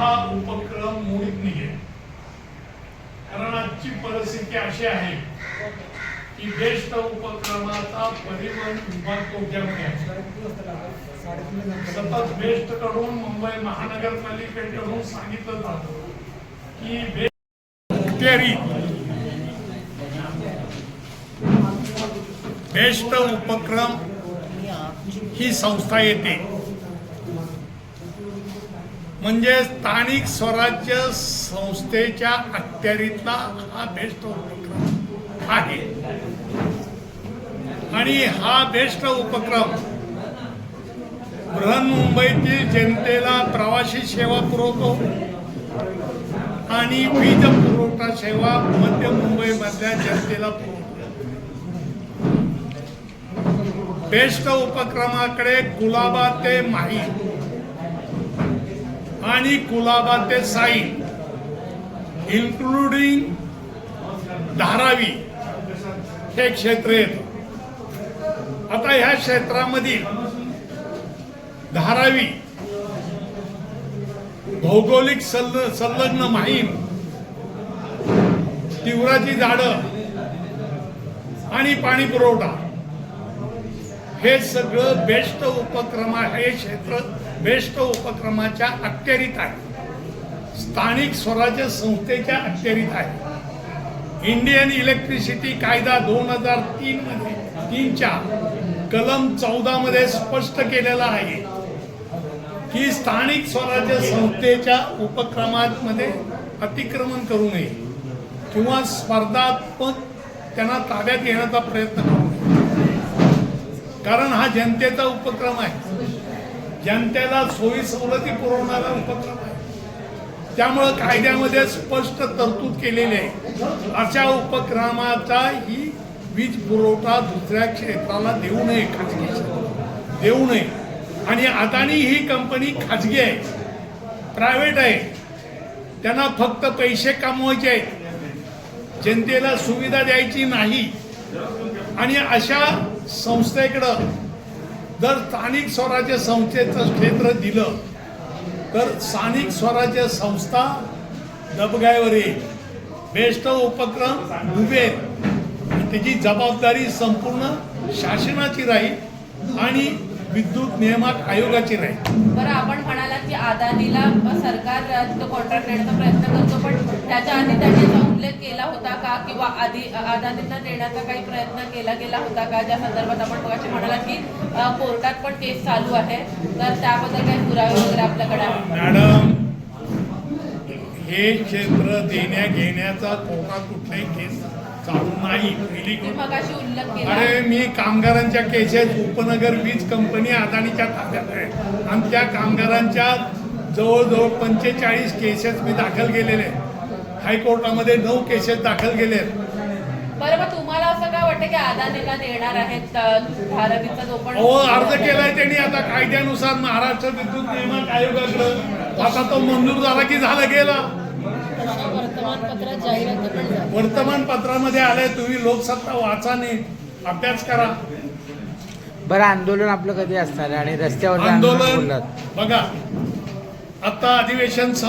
हा उपक्रम मोडीत निघेल कारण आजची परिस्थिती अशी आहे की बेस्ट उपक्रमाचा परिवहन विभाग तोट्यामध्ये आहे. सतत बेस्टकडून मुंबई महानगरपालिकेकडून सांगितलं जातं की बेस्ट उपक्रम ही संस्था येते. म्हणजे स्थानिक स्वराज्य संस्थेच्या अखत्यारीतला हा बेस्ट उपक्रम आहे. आणि हा बेस्ट उपक्रम बृहन्मुंबईतील जनतेला प्रवासी सेवा पुरवतो आणि वीज पुरवठा सेवा मध्य मुंबईमधल्या जनतेला पुरवतो. बेस्ट उपक्रमाकडे कुलाबा ते माही आणि कुलाबा ते साई इन्क्लुडिंग धारावी हे क्षेत्र येतं. आता ह्या क्षेत्रामधील धारावी भौगोलिक सल्ल संलग्न माहीम तीव्राची झाडं आणि पाणी पुरवठा हे सगळं बेस्ट उपक्रम हे क्षेत्र. बेस्ट उपक्रमाच्या अखत्यारीत आहे. स्थानिक स्वराज्य संस्थेच्या अखत्यारीत आहे. इंडियन इलेक्ट्रिसिटी कायदा दोन हजार तीन मध्ये तीनच्या कलम चौदा मध्ये स्पष्ट केलेला आहे की स्थानिक स्वराज्य संस्थेच्या उपक्रमांमध्ये अतिक्रमण करू नये किंवा स्पर्धात्मक त्यांना ताब्यात घेण्याचा प्रयत्न करू नये. कारण हा जनतेचा उपक्रम आहे. जनतेला सोयी सवलती पुरवणारा उपक्रम आहे. त्यामुळं कायद्यामध्ये स्पष्ट तरतूद केलेली आहे. अशा उपक्रमाचा ही वीज पुरवठा दुसऱ्या क्षेत्राला देऊ नये खाजगी देऊ नये. आणि अदानी ही कंपनी खाजगी आहे. प्रायव्हेट आहे. त्यांना फक्त पैसे कमवायचे आहेत. जनतेला सुविधा द्यायची नाही. आणि अशा संस्थेकडं जर स्थानिक स्वराज्य संस्थेचं क्षेत्र दिलं तर स्थानिक स्वराज्य संस्था दबगायवर येईल बेस्ट उपक्रम डुबेल त्याची जबाबदारी संपूर्ण शासनाची राहील आणि विद्युत नियामक आयोगाची राहील. बरं आपण म्हणाला की अदानीला सरकार कॉन्ट्रॅक्ट देण्याचा प्रयत्न करतो पण त्याच्या आधी त्यांनी याचा उल्लेख केला होता का किंवा आधी अदानींना देण्याचा काही प्रयत्न केला गेला होता का? ज्या संदर्भात आपण मगाशी म्हणालात की कोर्टात पण केस चालू आहे. तर त्याबद्दल काही पुरावे वगैरे आपल्याकडे आहे मॅडम हे क्षेत्र देण्या घेण्याचा कोर्टात कुठलाही केस चालू नाही. मगाशी उल्लेख केला. अरे मी कामगारांच्या केसेस उपनगर वीज कंपनी अदानीच्या ताब्यात आहे. आणि त्या कामगारांच्या जवळजवळ पंचेचाळीस केसेस मी दाखल केलेले आहेत. हायकोर्टामध्ये नऊ केसेस दाखल केले आहेत. बरं मग तुम्हाला असं काय वाटतं की अदानीला देणार आहेत अ, धारावीचा जो पण अहो अर्ज केलाय त्यांनी आता कायद्यानुसार महाराष्ट्र विद्युत नियामक आयोगाकडं. आता तो मंजूर झाला की झाला गेला. वर्तमानपत्रात जाहिरात पण झाली. वर्तमानपत्रामध्ये आलंय तुम्ही लोकसत्ता वाचा नीट. अभ्यास करा. बरं आंदोलन आपलं कधी असणार आहे? आणि रस्त्यावर आंदोलन बोललात. बघा. आता अधिवेशन सं-